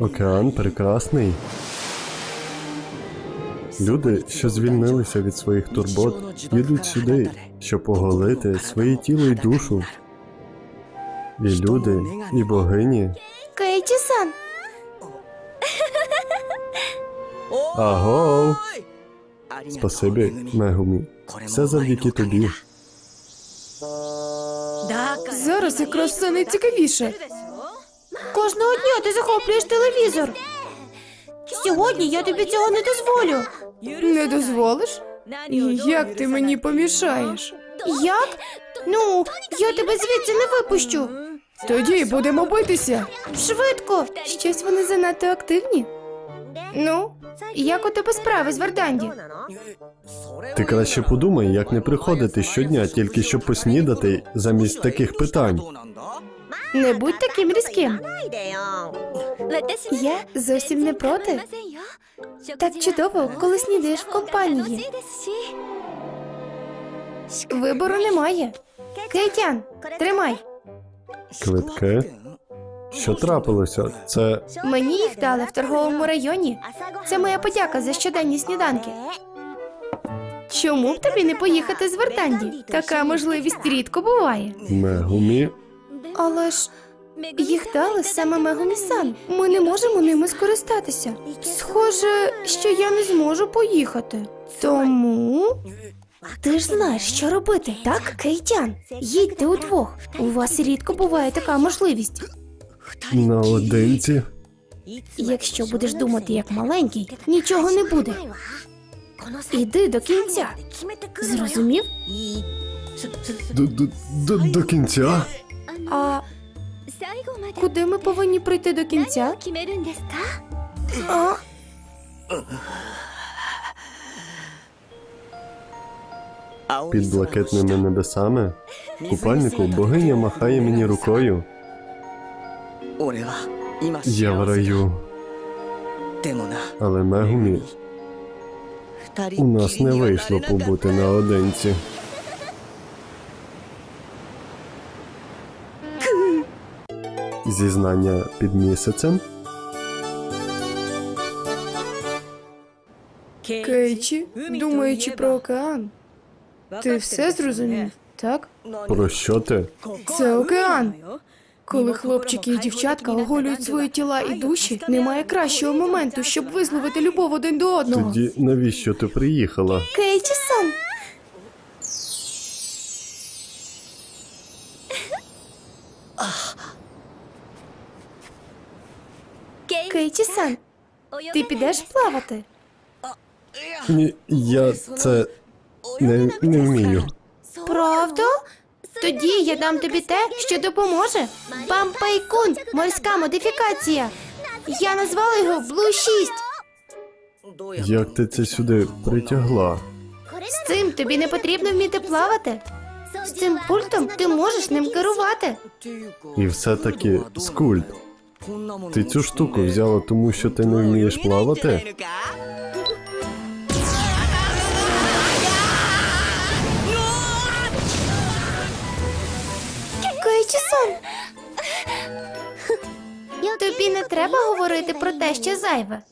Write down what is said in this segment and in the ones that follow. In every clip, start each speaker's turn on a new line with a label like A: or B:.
A: Океан прекрасний. Люди, що звільнилися від своїх турбот, їдуть сюди, щоб оголити своє тіло і душу. І люди, і богині.
B: Кейті-сан,
A: Аго! Спасибі, Мегумі. Все завдяки тобі.
B: зараз якраз все найцікавіше. Кожного дня ти захоплюєш телевізор. Сьогодні я тобі цього не дозволю.
C: Не дозволиш? І як ти мені помішаєш?
B: Як? Ну, я тебе звідси не випущу.
C: Тоді будемо битися.
B: Швидко. Щось вони занадто активні. Ну, як у тебе справи з Варданді?
A: Ти краще подумай, як не приходити щодня, тільки щоб поснідати замість таких питань.
B: Не будь таким різким. Я зовсім не проти. Так чудово, коли снідаєш в компанії. Вибору немає. Кейтян, тримай.
A: Квитки? Що трапилося? Це
B: Мені їх дали в торговому районі. Це моя подяка за щоденні сніданки. Чому б тобі не поїхати з Вартанді? Така можливість рідко буває.
A: Мегумі.
B: Але ж їх дали саме Мегумі-сан. Ми не можемо ними скористатися. Схоже, що я не зможу поїхати. Тому. Ти ж знаєш, що робити, так, Кейтян? Їдьте удвох. У вас рідко буває така можливість.
A: Наодинці.
B: Якщо будеш думати як маленький, нічого не буде. Іди до кінця. Зрозумів?
A: До, до, до, до кінця.
B: А куди ми повинні прийти до кінця? А?
A: Під блакитними небесами купальнику богиня махає мені рукою. Я в раю. Але Мегумі, у нас не вийшло побути наодинці. Зізнання під місяцем.
C: Кейчі, думаючи про океан. Ти все зрозумів, так?
A: Про що ти?
C: Це океан. Коли хлопчики і дівчатка оголюють свої тіла і душі, немає кращого моменту, щоб висловити любов один до одного.
A: Тоді навіщо ти приїхала?
B: Кейчі-сан. Кейчі-сан, ти підеш плавати?
A: Ні, я це не, не вмію.
B: Правда? Тоді я дам тобі те, що допоможе. Бампайкун, морська модифікація. Я назвала його Блу 6.
A: Як ти це сюди притягла?
B: З цим тобі не потрібно вміти плавати. З цим пультом ти можеш ним керувати.
A: І все-таки скульт. Ти цю штуку взяла тому, що ти не вмієш плавати?
B: Кейчі-сан! Тобі не треба говорити про те, що зайве.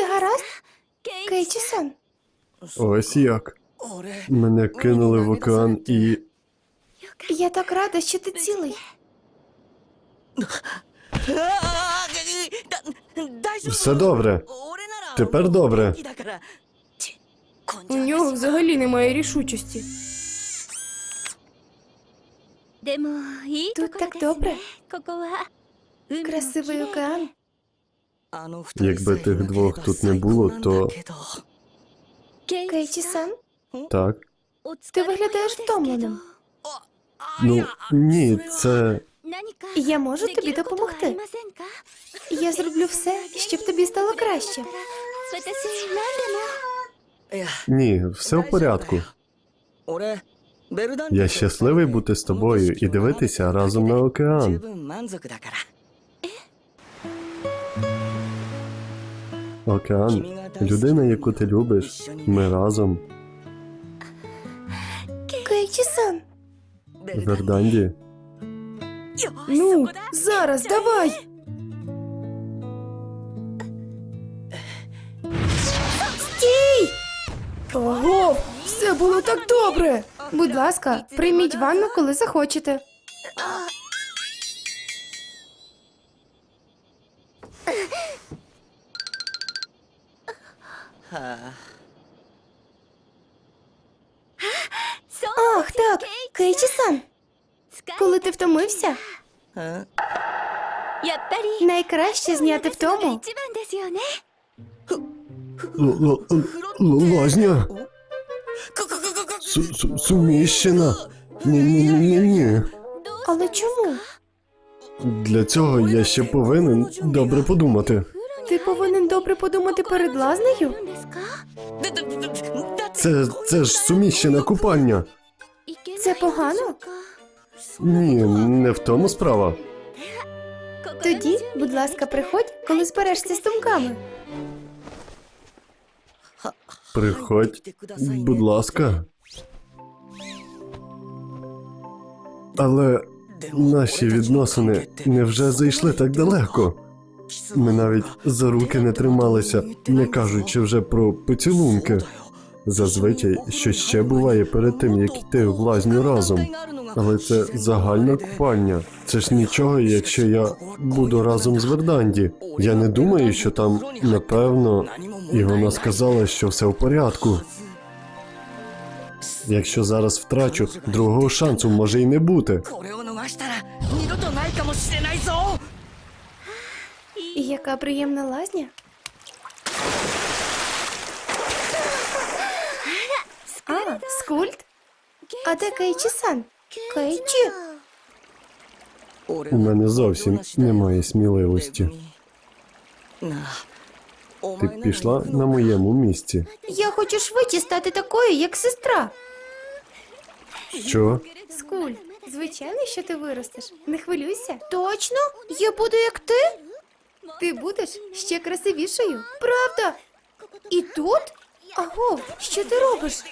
B: Все гаразд? Кейчі-сан.
A: Ось як. Мене кинули в океан і.
B: Я так рада, що ти цілий.
A: Все добре. Тепер добре.
C: У нього взагалі немає рішучості.
B: Тут так добре. Красивий океан.
A: Якби тих двох тут не було, то
B: Кейчі-сан,
A: так.
B: ти виглядаєш втомленим.
A: Ну ні, це.
B: Я можу тобі допомогти. Я зроблю все, щоб тобі стало краще.
A: Ні, все в порядку. Я щасливий бути з тобою і дивитися разом на океан. Океан, людина, яку ти любиш, ми разом.
B: Кейчі-сан,
A: Верданді.
C: Ну, зараз давай.
B: стій!
C: Ого, все було так добре.
B: Будь ласка, прийміть ванну, коли захочете. Ах, так, Кейчі-сан, коли ти втомився, найкраще зняти втому.
A: Л- л- л- Лазня. Су- су- Суміщена. Ні, ні, ні.
B: Але чому?
A: Для цього я ще повинен добре подумати.
B: Ти повинен добре подумати перед лазнею?
A: Це, це ж суміщене купання.
B: Це погано?
A: Ні, не в тому справа.
B: Тоді, будь ласка, приходь, коли зберешся з думками.
A: Приходь, будь ласка. Але наші відносини невже зайшли так далеко. Ми навіть за руки не трималися, не кажучи вже про поцілунки зазвичай що ще буває перед тим, як йти в лазню разом. Але це загальна купальня. Це ж нічого, якщо я буду разом з Верданді. Я не думаю, що там напевно, і вона сказала, що все в порядку. Якщо зараз втрачу, другого шансу може й не бути.
B: Яка приємна лазня? А, скульт? А де Кейчі-сан? Кейчі?
A: У мене зовсім немає сміливості. Ти б пішла на моєму місці.
B: Я хочу швидше стати такою, як сестра.
A: Що?
B: Скульт, звичайно, що ти виростеш. Не хвилюйся. Точно? Я буду як ти? Ти будеш ще красивішою. Правда? І тут? Аго, що ти робиш?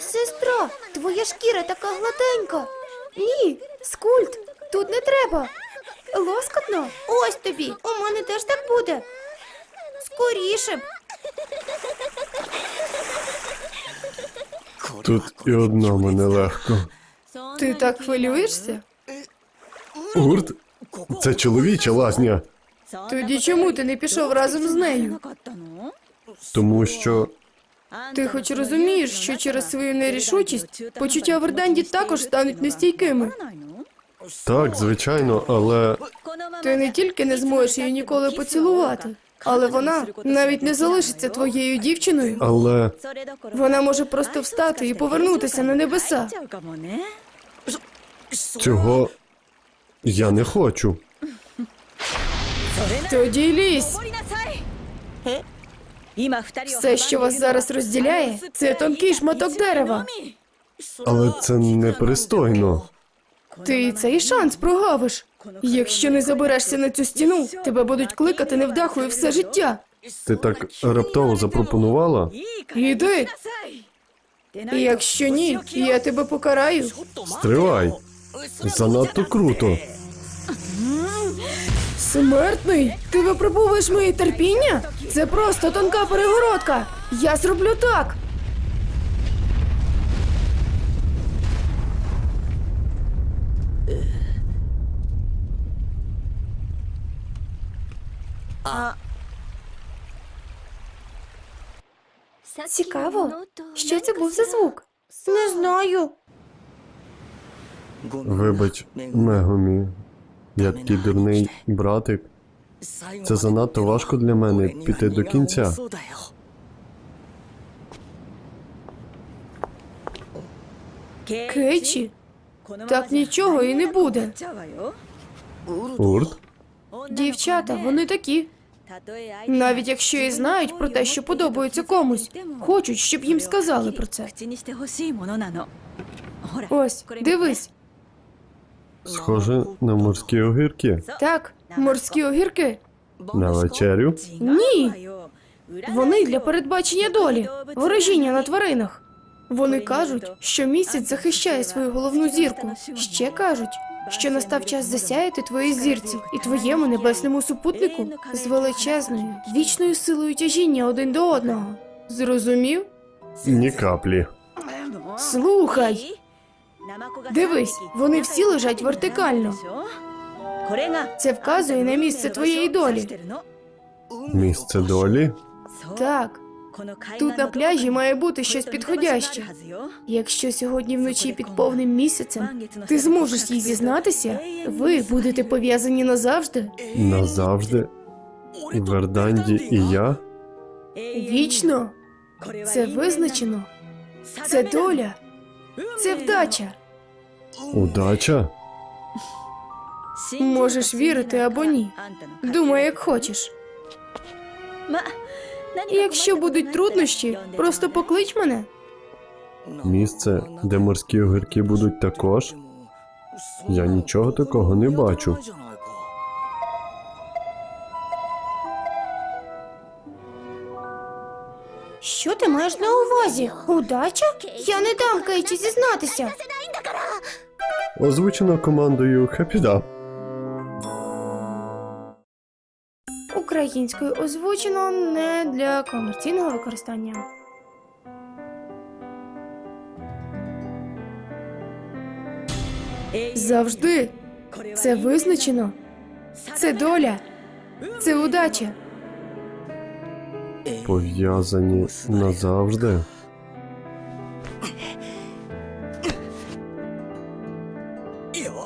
B: Сестра, твоя шкіра така гладенька. Ні, скульт, тут не треба. Лоскотно. Ось тобі. У мене теж так буде. Скоріше б.
A: Тут і одному нелегко.
C: Ти так хвилюєшся?
A: Гурт? Це чоловіча лазня.
C: Тоді чому ти не пішов разом з нею?
A: Тому що
C: Ти хоч розумієш, що через свою нерішучість почуття Верданді також стануть нестійкими.
A: так, звичайно, але
C: Ти не тільки не зможеш її ніколи поцілувати, але вона навіть не залишиться твоєю дівчиною.
A: але
C: Вона може просто встати і повернутися на небеса.
A: цього я не хочу.
C: Тоді лізь. Все, що вас зараз розділяє, це тонкий шматок дерева.
A: Але це непристойно.
C: Ти цей шанс прогавиш. Якщо не заберешся на цю стіну, тебе будуть кликати невдахою все життя.
A: Ти так раптово запропонувала?
C: Іди. Якщо ні, я тебе покараю.
A: Стривай. Занадто круто.
C: Смертний? Ти випробовуєш моє терпіння? Це просто тонка перегородка. Я зроблю так.
B: Цікаво, що це був за звук? Не знаю.
A: Вибач, Мегомі. Я такий дурний братик. Це занадто важко для мене піти до кінця.
C: Кейчі, так нічого і не буде.
A: Урт?
C: Дівчата, вони такі. Навіть якщо і знають про те, що подобаються комусь, хочуть, щоб їм сказали про це. Ось, дивись,
A: Схоже на морські огірки.
C: так, морські огірки.
A: На вечерю?
C: Ні. Вони для передбачення долі, ворожіння на тваринах. Вони кажуть, що місяць захищає свою головну зірку. Ще кажуть, що настав час засяяти твоїй зірці і твоєму небесному супутнику з величезною вічною силою тяжіння один до одного. Зрозумів?
A: Ні каплі.
C: Слухай, дивись, вони всі лежать вертикально. Це вказує на місце твоєї долі.
A: Місце долі?
C: Так, тут на пляжі має бути щось підходяще. Якщо сьогодні вночі під повним місяцем ти зможеш їй зізнатися, ви будете пов'язані назавжди.
A: Назавжди? Верданді і я?
C: Вічно це визначено. Це доля, це вдача.
A: Удача?
C: Можеш вірити або ні. Думай, як хочеш. І якщо будуть труднощі, просто поклич мене.
A: Місце, де морські огірки будуть також? Я нічого такого не бачу.
B: Що ти маєш на увазі? Удача? Я не дам Кейчі зізнатися.
A: Озвучено командою Хепіда.
B: Українською озвучено не для комерційного використання.
C: Завжди. Це визначено. Це доля. Це удача.
A: Пов'язані назавжди.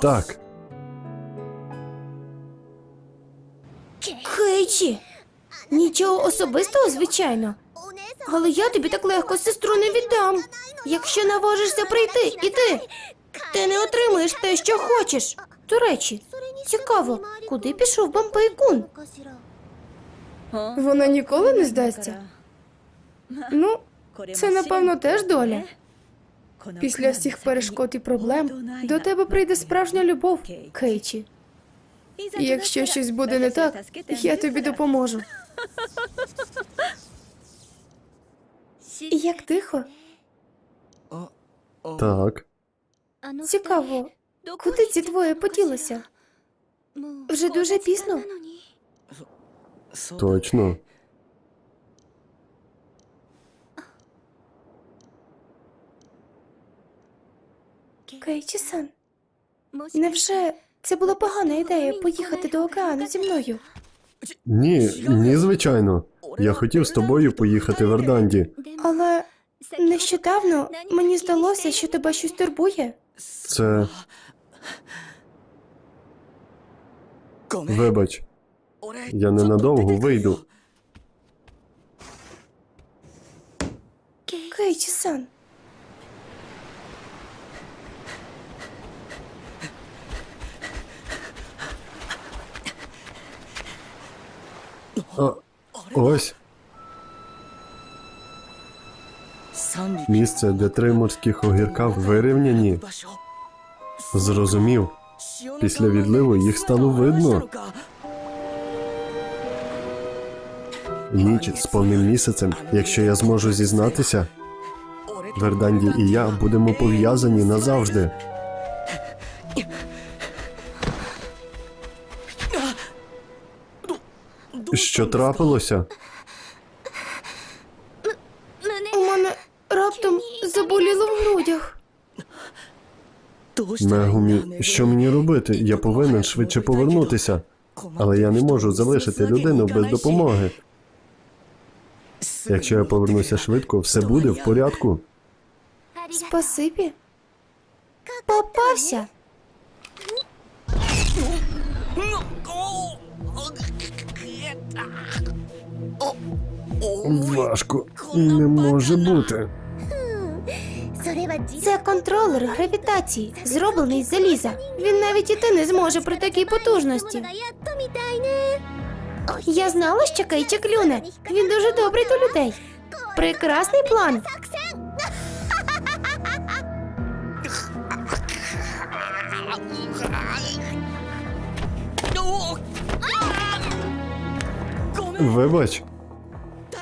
A: Так,
B: Кейчі! Нічого особистого, звичайно. Але я тобі так легко сестру не віддам. Якщо наважишся прийти, іди. Ти не отримаєш те, що хочеш. До речі, цікаво, куди пішов Бампайкун?
C: Вона ніколи не здасться. Ну, це напевно теж доля. Після всіх перешкод і проблем до тебе прийде справжня любов, Кейчі. І якщо щось буде не так, я тобі допоможу. Як тихо.
A: так.
B: Цікаво, куди ці двоє поділися? Вже дуже пізно.
A: Точно.
B: Кейчі-сан, невже це була погана ідея поїхати до океану зі мною?
A: Ні, ні, звичайно. Я хотів з тобою поїхати в Ерданді.
B: Але нещодавно мені здалося, що тебе щось турбує.
A: Це. Вибач, я ненадовго вийду.
B: Кейчі-сан,
A: А, ось місце, де три морських огірка вирівняні. Зрозумів. Після відливу їх стало видно. Ніч з повним місяцем. Якщо я зможу зізнатися, Верданді і я будемо пов'язані назавжди. Що трапилося?
B: У мене раптом заболіло в грудях.
A: Мегумі, що мені робити? Я повинен швидше повернутися. Але я не можу залишити людину без допомоги. Якщо я повернуся швидко, все буде в порядку.
B: Спасибі. Попався.
A: Важко не може бути.
B: Це контролер гравітації, зроблений з заліза. Він навіть іти не зможе при такій потужності. Я знала, що Кейчі клюне. Він дуже добрий до людей. Прекрасний план.
A: Вибач,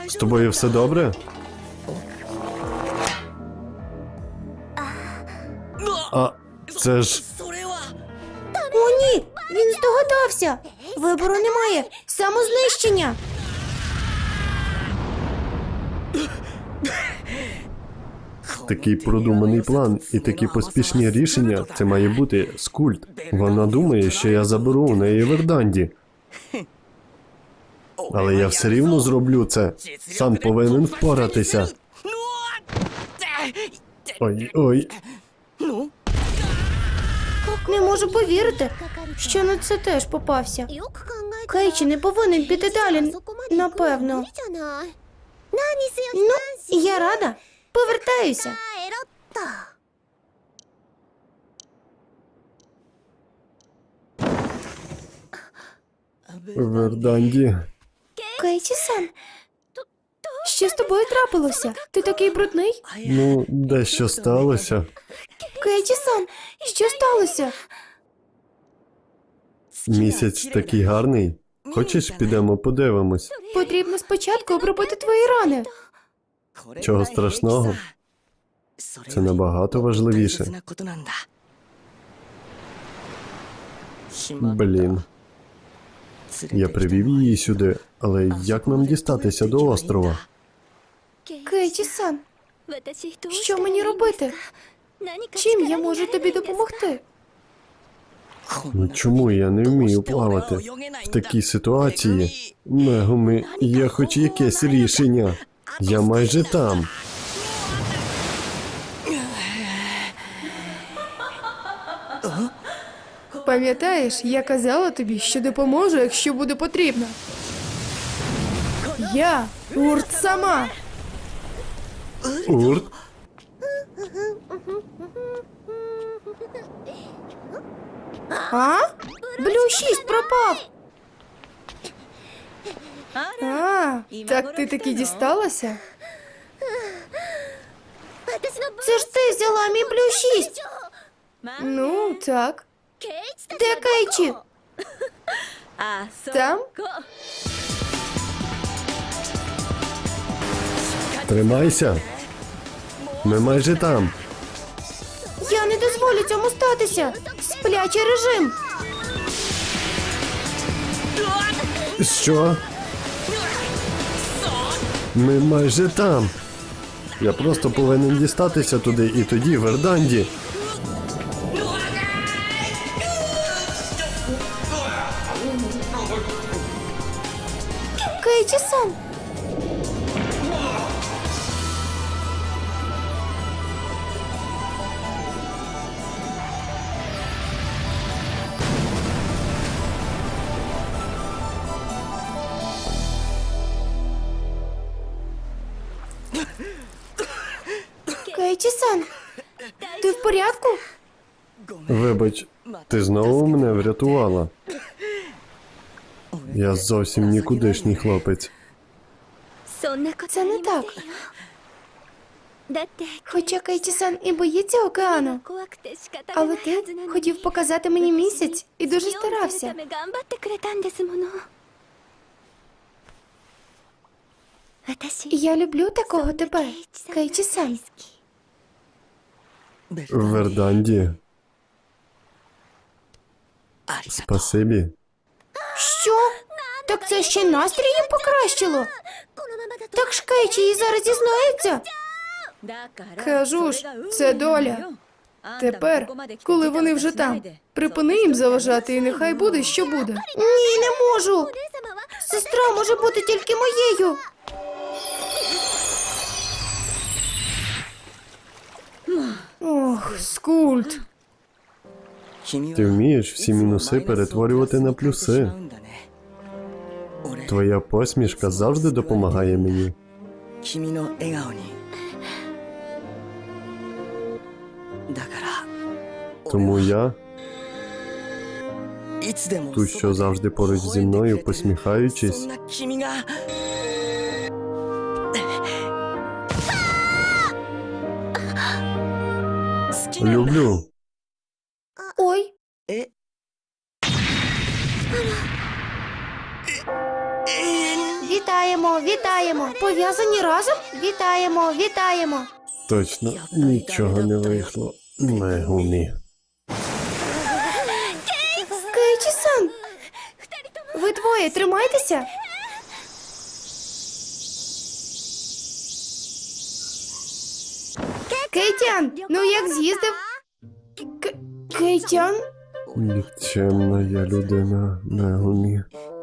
A: з тобою все добре? А це ж
B: О, ні! Він здогадався! Вибору немає! Самознищення!
A: такий продуманий план і такі поспішні рішення. Це має бути скульт. Вона думає, що я заберу у неї Верданді. Але я все рівно зроблю це. Сам повинен впоратися. Ой, ой,
B: Не можу повірити, що на це теж попався. Кейчі не повинен піти далі, напевно. Ну, я рада. Повертаюся.
A: Верданді.
B: Кейчі-сан, що з тобою трапилося? Ти такий брудний?
A: Ну, дещо сталося.
B: Кейчі-сан, що сталося?
A: Місяць такий гарний. Хочеш, підемо подивимось?
B: Потрібно спочатку обробити твої рани.
A: Чого страшного? Це набагато важливіше. Блін, я привів її сюди, але як нам дістатися до острова?
B: Кейчі-сан, що мені робити? Чим я можу тобі допомогти?
A: Ну чому я не вмію плавати? В такій ситуації Мегуми є хоч якесь рішення. Я майже там.
C: Пам'ятаєш, я казала тобі, що допоможу, якщо буде потрібно. Я Урт сама.
A: Урт,
C: А?
B: Блю 6 пропав.
C: А, так ти таки дісталася?
B: Це ж ти взяла мій блю 6.
C: Ну, так.
B: Де Кейчі?
C: Там?
A: тримайся. Ми майже там.
B: Я не дозволю цьому статися. Сплячий режим.
A: Що? Ми майже там. Я просто повинен дістатися туди і тоді Верданді.
B: Кейчі-сан. Кейчі-сан, ти в порядку?
A: Вибач, ти знову мене врятувала. Я зовсім нікудишній хлопець.
B: Це не так. Хоча Кейчі-сан і боїться океану. Але ти хотів показати мені місяць і дуже старався.
C: Я люблю такого тебе, Кейчі-сан.
A: В Верданді. Спасибі.
C: Що? Так це ще настрій їм покращило. Так ж її зараз зізнається.
B: Кажу ж, це доля. Тепер, коли вони вже там, припини їм заважати, і нехай буде, що буде.
C: Ні, не можу. Сестра може бути тільки моєю.
B: Ох, скульт.
A: Ти вмієш всі мінуси перетворювати на плюси. Твоя посмішка завжди допомагає мені. Тому я ту, що завжди поруч зі мною, посміхаючись. Люблю.
C: Ой. Вітаємо, вітаємо. Пов'язані разом? Вітаємо, вітаємо.
A: Точно нічого не вийшло. Мегумі.
C: Кейчі-сан! Ви двоє тримайтеся. Кейтян, ну як з'їздив? Кейтян?
A: Нікчемна я людина Мегумі.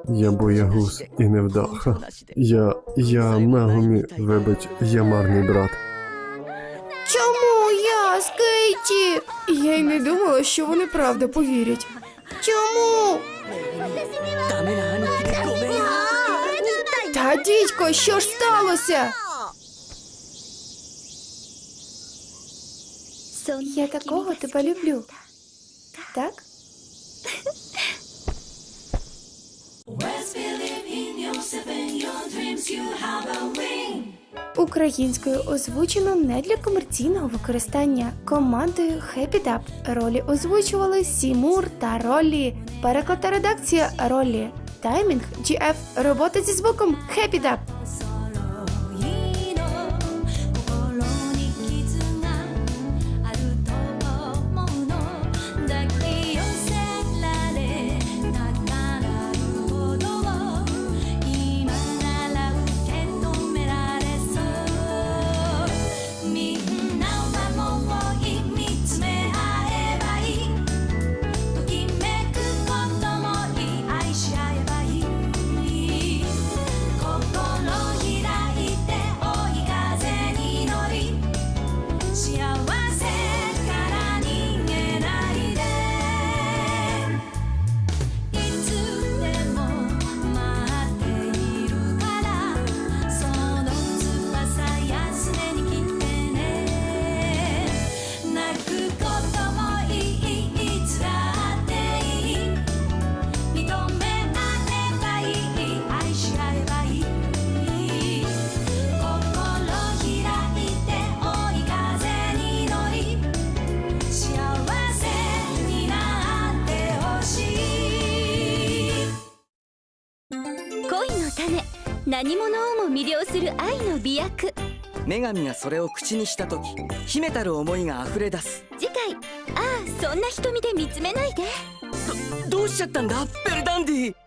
A: Я боягуз і невдаха. Я. я Мегумі, вибач, я марний брат.
C: Чому я з Кейті?
B: Я й не думала, що вони правда повірять.
C: Чому?
B: Та дідько, що ж сталося?
C: Я такого тебе люблю. Так? Українською озвучено не для комерційного використання командою Happy Dub. Ролі озвучували Сімур та Ролі. Переклад та редакція Ролі. Таймінг GF. Робота зі звуком Happy Dub.
D: 女神がそれを口にした時秘めたる思いが溢れ出す。
E: 次回。ああそんな瞳で見つめないで。
D: どうしちゃったんだ？ベルダンディ